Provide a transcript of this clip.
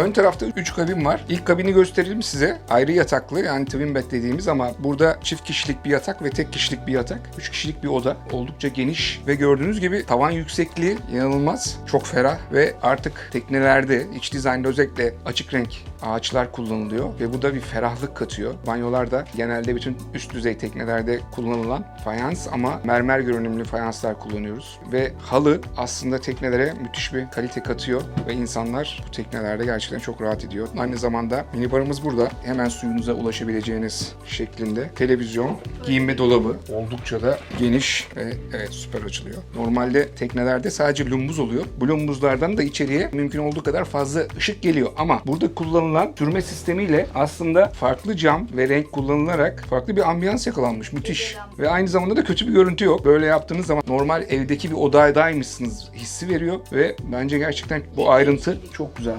Ön tarafta 3 kabin var. İlk kabini gösterelim size. Ayrı yataklı yani twin bed dediğimiz ama burada çift kişilik bir yatak ve tek kişilik bir yatak. 3 kişilik bir oda. Oldukça geniş ve gördüğünüz gibi tavan yüksekliği inanılmaz. Çok ferah ve artık teknelerde iç dizaynda özellikle açık renk ağaçlar kullanılıyor ve bu da bir ferahlık katıyor. Banyolarda genelde bütün üst düzey teknelerde kullanılan fayans ama mermer görünümlü fayanslar kullanıyoruz. Ve halı aslında teknelere müthiş bir kalite katıyor ve insanlar bu teknelerde gerçekten çok rahat ediyor. Aynı zamanda minibarımız burada. Hemen suyunuza ulaşabileceğiniz şeklinde. Televizyon, giyinme dolabı oldukça da geniş ve evet süper açılıyor. Normalde teknelerde sadece lumbuz oluyor. Bu lumbuzlardan da içeriye mümkün olduğu kadar fazla ışık geliyor ama burada kullanılan sürme sistemiyle aslında farklı cam ve renk kullanılarak farklı bir ambiyans yakalanmış. Müthiş. Ve aynı zamanda da kötü bir görüntü yok. Böyle yaptığınız zaman normal evdeki bir odadaymışsınız hissi veriyor ve bence gerçekten bu ayrıntı çok güzel.